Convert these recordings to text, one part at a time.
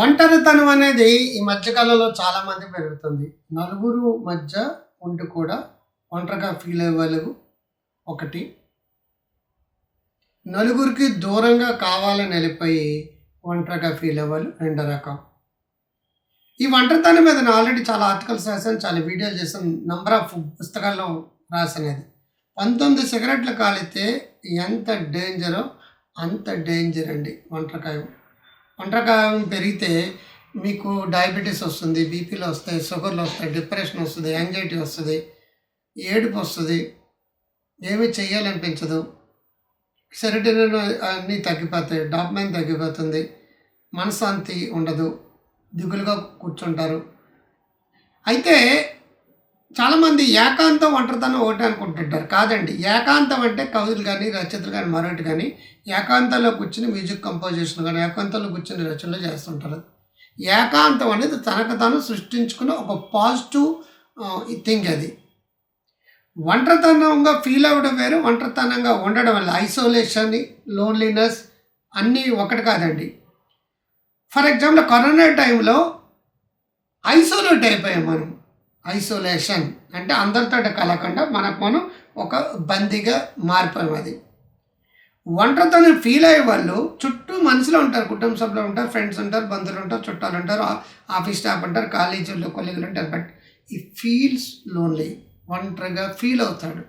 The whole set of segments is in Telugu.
ఒంటరితనం అనేది ఈ మధ్యకాలంలో చాలా మంది పెరుగుతుంది. నలుగురు మధ్య ఉంటూ కూడా ఒంటరిగా ఫీల్ అయ్యేవాళ్ళు ఒకటి. నలుగురికి దూరంగా కావాలని వెళ్ళిపోయి ఒంటరిగా ఫీల్ అవ్వాలి రెండో రకం. ఈ ఒంటరితనం మీద నేను ఆల్రెడీ చాలా ఆర్టికల్స్ రాశాను చాలా వీడియోలు చేశాను నంబర్ ఆఫ్ పుస్తకాల్లో రాసినది. పంతొమ్మిది సిగరెట్లు కాలితే ఎంత డేంజరో అంత డేంజర్ అండి ఒంటరికాయ ఒంటరికాయం పెరిగితే మీకు డయాబెటీస్ వస్తుంది బీపీలు వస్తాయి షుగర్లు వస్తాయి డిప్రెషన్ వస్తుంది యాంగ్జైటీ వస్తుంది ఏడుపు వస్తుంది. ఏమీ చేయాలనిపించదు సెరటిన్ అన్నీ తగ్గిపోతాయి డాప్మైన్ తగ్గిపోతుంది మనశ్శాంతి ఉండదు దిగులుగా కూర్చుంటారు. అయితే చాలామంది ఏకాంతం ఒంటరితనం ఒకటి అనుకుంటుంటారు. కాదండి. ఏకాంతం అంటే కవులు కానీ రచయితలు కానీ మరొకటి కానీ ఏకాంతంలో కూర్చుని మ్యూజిక్ కంపోజిషన్ కానీ ఏకాంతంలో కూర్చుని రచనలు చేస్తుంటారు. ఏకాంతం అనేది తనకు తాను సృష్టించుకున్న ఒక పాజిటివ్ థింగ్ అది. ఒంటరితనంగా ఫీల్ అవ్వడం వేరు. ఒంటరితనంగా ఉండడం వల్ల ఐసోలేషన్ లోన్లీనెస్ అన్నీ ఒకటి కాదండి. ఫర్ ఎగ్జాంపుల్ కరోనా టైంలో ఐసోలేట్ అయిపోయాం మనం. ఐసోలేషన్ అంటే అందరితో కలగకుండా మనకు మనం ఒక బందీగా మారిపోయినది అది. ఫీల్ అయ్యే వాళ్ళు చుట్టూ మనుషులు ఉంటారు కుటుంబ సభ్యులు ఉంటారు ఫ్రెండ్స్ ఉంటారు బంధువులు ఉంటారు చుట్టాలు ఉంటారు ఆఫీస్ స్టాఫ్ ఉంటారు కాలేజీల్లో కొలీగులు ఉంటారు బట్ ఈ ఫీల్స్ లోన్లీ ఒంటరిగా ఫీల్ అవుతాడు.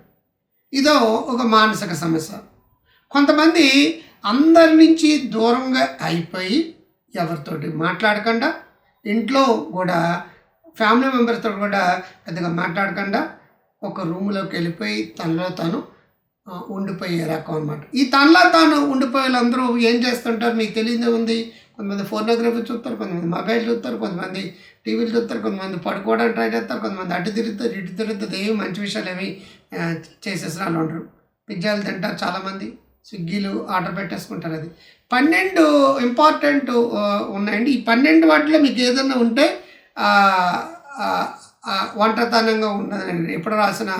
ఇదో ఒక మానసిక సమస్య. కొంతమంది అందరి నుంచి దూరంగా అయిపోయి ఎవరితోటి మాట్లాడకుండా ఇంట్లో కూడా ఫ్యామిలీ మెంబర్స్తో కూడా పెద్దగా మాట్లాడకుండా ఒక రూమ్లోకి వెళ్ళిపోయి తనలో తాను ఉండిపోయే రకం అనమాట ఈ తనలో తాను ఉండిపోయే వాళ్ళందరూ ఏం చేస్తుంటారు? మీకు తెలియదే ఉంది. కొంతమంది ఫోటోగ్రఫీ చూస్తారు కొంతమంది మొబైల్ చూస్తారు కొంతమంది టీవీలు చూస్తారు కొంతమంది పడుకోవడానికి ట్రై చేస్తారు కొంతమంది అటు తిరుగుతారు ఇటు తిరుగుతుంది ఏమి మంచి విషయాలు ఏమి చేసేసిన వాళ్ళు. ఉండరు పిజ్జాలు తింటారు చాలామంది. స్విగ్గీలు ఆర్డర్ పెట్టేసుకుంటారు అది. పన్నెండు ఇంపార్టెంట్ ఉన్నాయండి. ఈ పన్నెండు వాటిలో మీకు ఏదైనా ఉంటే ఒంటరితనంగా ఉండదని ఎప్పుడు రాసిన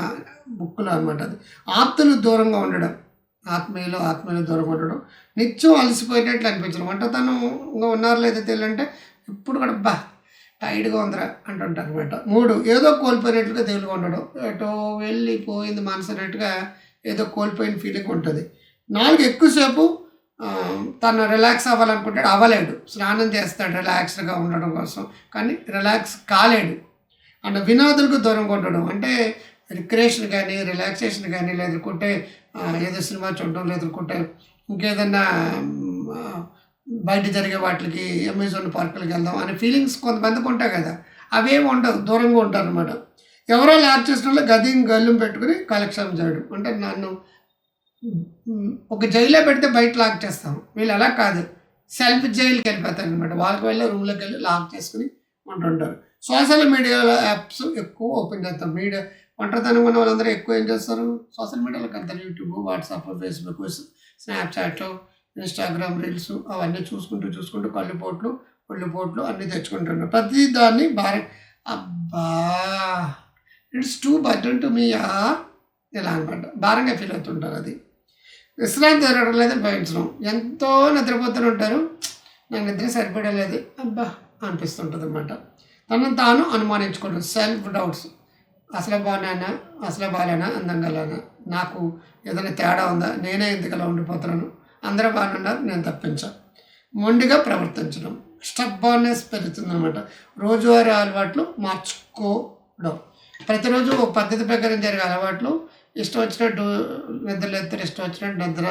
బుక్లో అనమాట అది. ఆప్తులు దూరంగా ఉండడం ఆత్మీయులు ఆత్మీయులు దూరంగా ఉండడం నిత్యం అలసిపోయేటట్లు అనిపించడం. ఒంటరితనంగా ఉన్నారో లేదో తెలియంటే ఇప్పుడు కూడా బా టైట్గా ఉందిరా అంటుంటారు అనమాట మూడు ఏదో కోల్పోయినట్లుగా తెలుగు ఉండడం. ఎటో వెళ్ళిపోయింది మనసున్నట్టుగా ఏదో కోల్పోయిన ఫీలింగ్ ఉంటుంది. నాలుగు ఎక్కువసేపు తను రిలాక్స్ అవ్వాలనుకుంటాడు. అవ్వలేడు స్నానం చేస్తాడు రిలాక్స్డ్గా ఉండడం కోసం. కానీ రిలాక్స్ కాలేడు. అండ్ వినోదులకు దూరంగా ఉండడం. అంటే రిక్రియేషన్ కానీ రిలాక్సేషన్ కానీ లేదుకుంటే ఆ, ఏదో సినిమా చూడడం లేదుకుంటే ఇంకేదన్నా బయట జరిగే వాటికి అమెజాన్ పార్కులకి వెళ్దాం అనే ఫీలింగ్స్ కొంతమందికి ఉంటాయి కదా. అవేమి ఉండవు. దూరంగా ఉంటారు అనమాట ఎవరో లాక్ చేసిన వాళ్ళు గది గల్లం పెట్టుకుని కలెక్షన్ చేయడం. అంటే నన్ను ఒక జైల్లో పెడితే బయట లాక్ చేస్తాం. వీళ్ళు అలా కాదు. సెల్ఫ్ జైలుకి వెళ్ళిపోతారు అనమాట వాళ్ళకి వెళ్ళి రూమ్లోకి వెళ్ళి లాక్ చేసుకుని ఉంటుంటారు. సోషల్ మీడియా యాప్స్ ఎక్కువ ఓపెన్ చేస్తాం. మీడియా ఒంటరితనం ఉన్న వాళ్ళందరూ ఎక్కువ ఏం చేస్తారు? సోషల్ మీడియాలో వెళ్తారు YouTube WhatsApp Facebook Snapchat Instagram reels అవన్నీ చూసుకుంటూ చూసుకుంటూ కళ్ళు పోట్లు ఒళ్ళు పోట్లు అన్నీ తెచ్చుకుంటున్నారు ప్రతి దాన్ని భార అబ్బా! It's too burden to me ఇలా అనమాట భారంగా ఫీల్ అవుతుంటారు అది. విశ్రాంతి జరగడం లేదు భయించడం ఎంతో నిద్రపోతూనే ఉంటారు. నాకు నిద్ర సరిపడలేదు అబ్బా! అనిపిస్తుంటుంది అనమాట తనను తాను అనుమానించుకోవడం సెల్ఫ్ డౌట్స్ అసలు బాగానేనా అసలు బాగాలేనా? అందంగా లేనా? నాకు ఏదైనా తేడా ఉందా? నేనే ఎందుకలా ఉండిపోతున్నాను. అందరూ బాగున్నారు నేను తప్పించా. మొండిగా ప్రవర్తించడం. స్టబ్బార్నెస్ పెరుగుతుందనమాట రోజువారీ అలవాట్లు మార్చుకోవడం. ప్రతిరోజు ఒక పద్ధతి ప్రకారం జరిగే అలవాట్లు ఇష్టం వచ్చినట్టు నిద్ర ఎత్తారు ఇష్టం వచ్చినట్టు నిద్ర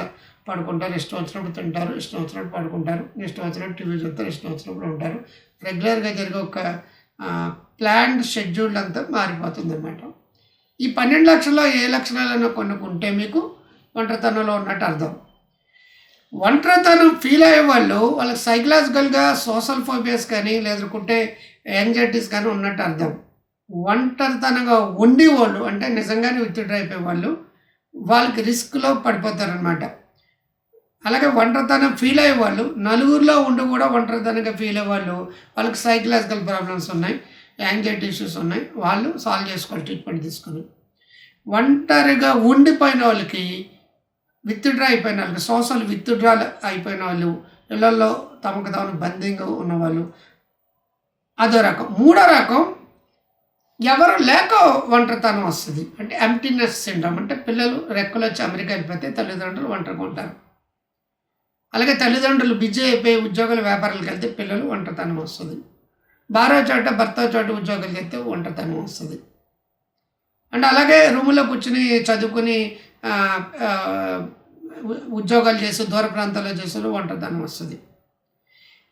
పడుకుంటారు ఇష్టం వచ్చినప్పుడు తింటారు ఇష్టం వచ్చినట్టు పడుకుంటారు ఇష్టం వచ్చినట్టు టీవీ చూస్తారు ఇష్టం వచ్చినప్పుడు ఉంటారు. రెగ్యులర్గా జరిగే ఒక ప్లాన్డ్ షెడ్యూల్ అంతా మారిపోతుంది అన్నమాట ఈ పన్నెండు లక్షల్లో ఏ లక్షణాలను కొనుక్కుంటే మీకు ఒంటరితనంలో ఉన్నట్టు అర్థం. ఒంటరితనం ఫీల్ అయ్యే వాళ్ళు వాళ్ళకి సైకలాజికల్గా సోషల్ ఫోబియాస్ కానీ లేదుకుంటే యాంగ్జైటీస్ కానీ ఉన్నట్టు అర్థం. ఒంటరితనంగా ఉండేవాళ్ళు అంటే నిజంగానే విత్డ్రా అయిపోయే వాళ్ళు వాళ్ళకి రిస్క్లో పడిపోతారనమాట అలాగే ఒంటరితనం ఫీల్ అయ్యేవాళ్ళు నలుగురిలో ఉండి కూడా ఒంటరితనంగా ఫీల్ అయ్యేవాళ్ళు వాళ్ళకి సైకలాజికల్ ప్రాబ్లమ్స్ ఉన్నాయి యాంగ్జైటీ ఇష్యూస్ ఉన్నాయి వాళ్ళు సాల్వ్ చేసుకోవాలి ట్రీట్మెంట్ తీసుకుని. ఒంటరిగా ఉండిపోయిన వాళ్ళకి విత్డ్రా అయిపోయిన వాళ్ళకి సోషల్ విత్డ్రా అయిపోయిన వాళ్ళు ఇళ్ళలో తమకు తాను బందీగా ఉన్నవాళ్ళు అదో రకం. మూడో రకం ఎవరు లేక ఒంటరితనం వస్తుంది. అంటే ఎంటీనెస్ సిండ్రోమ్ అంటే పిల్లలు రెక్కలు వచ్చి అమెరికా వెళ్ళిపోతే తల్లిదండ్రులు ఒంటరిగా ఉంటారు. అలాగే తల్లిదండ్రులు బిజీ అయిపోయి ఉద్యోగాలు వ్యాపారాలకు వెళ్తే పిల్లలు ఒంటరితనం వస్తుంది. భార్య చోట భర్త చోట ఉద్యోగాలకు వెళ్తే ఒంటరితనం వస్తుంది. అండ్ అలాగే రూములో కూర్చుని చదువుకుని ఉద్యోగాలు చేసి దూర ప్రాంతాల్లో చేసిన ఒంటరితనం వస్తుంది.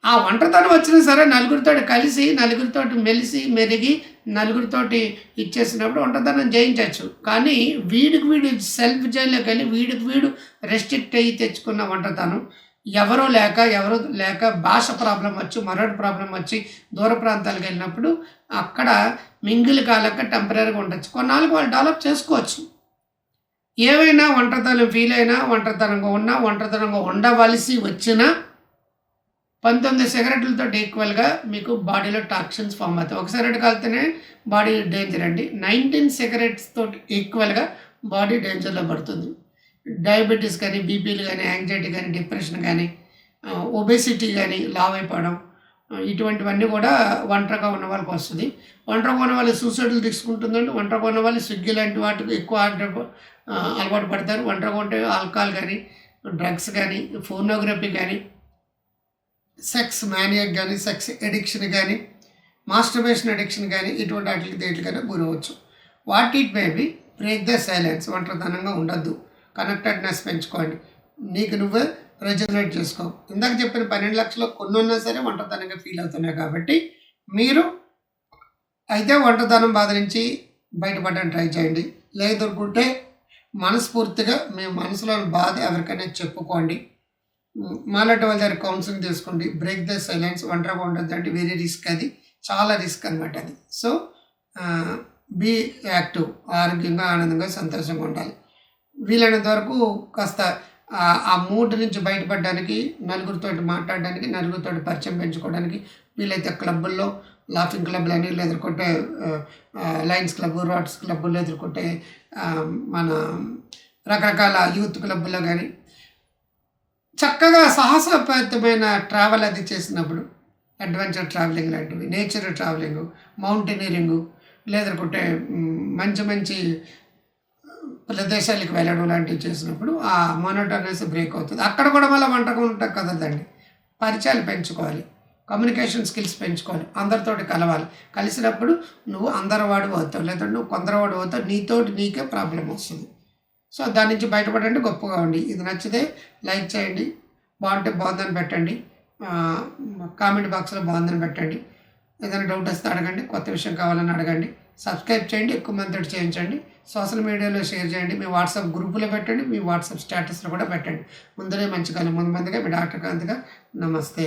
ఆ ఒంటరితనం వచ్చినా సరే నలుగురితో కలిసి నలుగురితో మెలిసి మెరిగి నలుగురితోటి ఇచ్చేసినప్పుడు ఒంటరితనం జయించవచ్చు కానీ వీడికి వీడు సెల్ఫ్ జైల్లోకి వెళ్ళి వీడికి వీడు రెస్ట్రిక్ట్ అయ్యి తెచ్చుకున్న ఒంటరితనం ఎవరూ లేక ఎవరు లేక భాష ప్రాబ్లం వచ్చి మరొకటి ప్రాబ్లం వచ్చి దూర ప్రాంతాలకు వెళ్ళినప్పుడు అక్కడ మింగిల్ కాలక టెంపరీగా ఉండొచ్చు. కొన్నాళ్ళకి వాళ్ళు డెవలప్ చేసుకోవచ్చు. ఏవైనా ఒంటరితనం ఫీల్ అయినా ఒంటరితనంగా ఉన్నా ఒంటరితనంగా ఉండవలసి వచ్చినా పంతొమ్మిది సిగరెట్లతో ఈక్వల్గా మీకు బాడీలో టాక్సిన్స్ ఫామ్ అవుతాయి. ఒక సిగరెట్ కాలితేనే బాడీ డేంజర్ అండి. నైన్టీన్ సిగరెట్స్తో ఈక్వల్గా బాడీ డేంజర్లో పడుతుంది. డయాబెటీస్ కానీ బీపీలు కానీ యాంగ్జైటీ కానీ డిప్రెషన్ కానీ ఒబేసిటీ కానీ లావ్ అయిపోవడం ఇటువంటివన్నీ కూడా ఒంటరిగా ఉన్న వాళ్ళకి వస్తుంది. ఒంటరిగా ఉన్న వాళ్ళు సూసైడ్లు తీసుకుంటుందండి. ఒంటరిగా ఉన్న వాళ్ళు స్విగ్గీ లాంటి వాటికి ఎక్కువ అలవాటు పడతారు. ఒంటరిగా ఉంటే ఆల్కహాల్ కానీ డ్రగ్స్ కానీ ఫోనోగ్రఫీ కానీ సెక్స్ మ్యానియక్ కానీ సెక్స్ ఎడిక్షన్ కానీ మాస్టర్బేషన్ అడిక్షన్ కానీ ఇటువంటి వాటికి దేంట్లకైనా గురవచ్చు what it maybe break the silence ఒంటరితనంగా ఉండొద్దు. కనెక్టెడ్నెస్ పెంచుకోండి. నీకు నువ్వే రెజనరేట్ చేసుకో. ఇందాక చెప్పిన పన్నెండు లక్షలు కొన్ని ఉన్నా సరే ఒంటరితనంగా ఫీల్ అవుతున్నాయి కాబట్టి మీరు అయితే ఒంటరితనం బాధ నుంచి బయటపడడానికి ట్రై చేయండి. లేదనుకుంటే మనస్ఫూర్తిగా మీ మనసులోని బాధ ఎవరికైనా చెప్పుకోండి. మాలాంటి వాళ్ళ దగ్గర కౌన్సిలింగ్ తీసుకోండి బ్రేక్ ద సైలెన్స్ ఒంటరి ఉండదు అంటే వెరీ రిస్క్ అది చాలా రిస్క్ అనమాట అది. సో బీ యాక్టివ్ ఆరోగ్యంగా ఆనందంగా సంతోషంగా ఉండాలి. వీలైనంత వరకు కాస్త ఆ- మూడు మూడ్ నుంచి బయటపడడానికి నలుగురితో మాట్లాడడానికి నలుగురితో పరిచయం పెంచుకోవడానికి వీలైతే క్లబ్బుల్లో లాఫింగ్ క్లబ్లు అని ఎదుర్కొంటే లయన్స్ క్లబ్ రాడ్స్ క్లబ్బుల్లో ఎదుర్కొంటే మన రకరకాల యూత్ క్లబ్బుల్లో కానీ చక్కగా సాహసోపేతమైన ట్రావెల్ అది చేసినప్పుడు అడ్వెంచర్ ట్రావెలింగ్ లాంటివి నేచర్ ట్రావెలింగ్ మౌంటైనరింగ్ లేదనుకుంటే మంచి మంచి ప్రదేశాలకు వెళ్ళడం లాంటివి చేసినప్పుడు ఆ మొనోటనెస్ బ్రేక్ అవుతుంది. అక్కడ కూడా మళ్ళీ వంటకం ఉంటాం కదదండి పరిచయాలు పెంచుకోవాలి. కమ్యూనికేషన్ స్కిల్స్ పెంచుకోవాలి. అందరితోటి కలవాలి. కలిసినప్పుడు నువ్వు అందరివాడు పోతావు అవుతావు. లేదంటే నువ్వు కొందరవాడు అవుతావు. నీతోటి నీకే ప్రాబ్లం వస్తుంది. సో దాని నుంచి బయటపడండి గొప్పగా ఉండి. ఇది నచ్చితే లైక్ చేయండి బాగుంటే బాగుందని పెట్టండి. కామెంట్ బాక్స్లో బాగుందని పెట్టండి. ఏదైనా డౌట్ వస్తే అడగండి కొత్త విషయం కావాలని అడగండి. సబ్స్క్రైబ్ చేయండి ఎక్కువ మందితో చేయించండి. సోషల్ మీడియాలో షేర్ చేయండి మీ వాట్సాప్ గ్రూపులో పెట్టండి మీ వాట్సాప్ స్టేటస్లో కూడా పెట్టండి. ముందరే మంచి కాలం ముందు మందిగా మీ డాక్టర్ కాంతిగా. నమస్తే.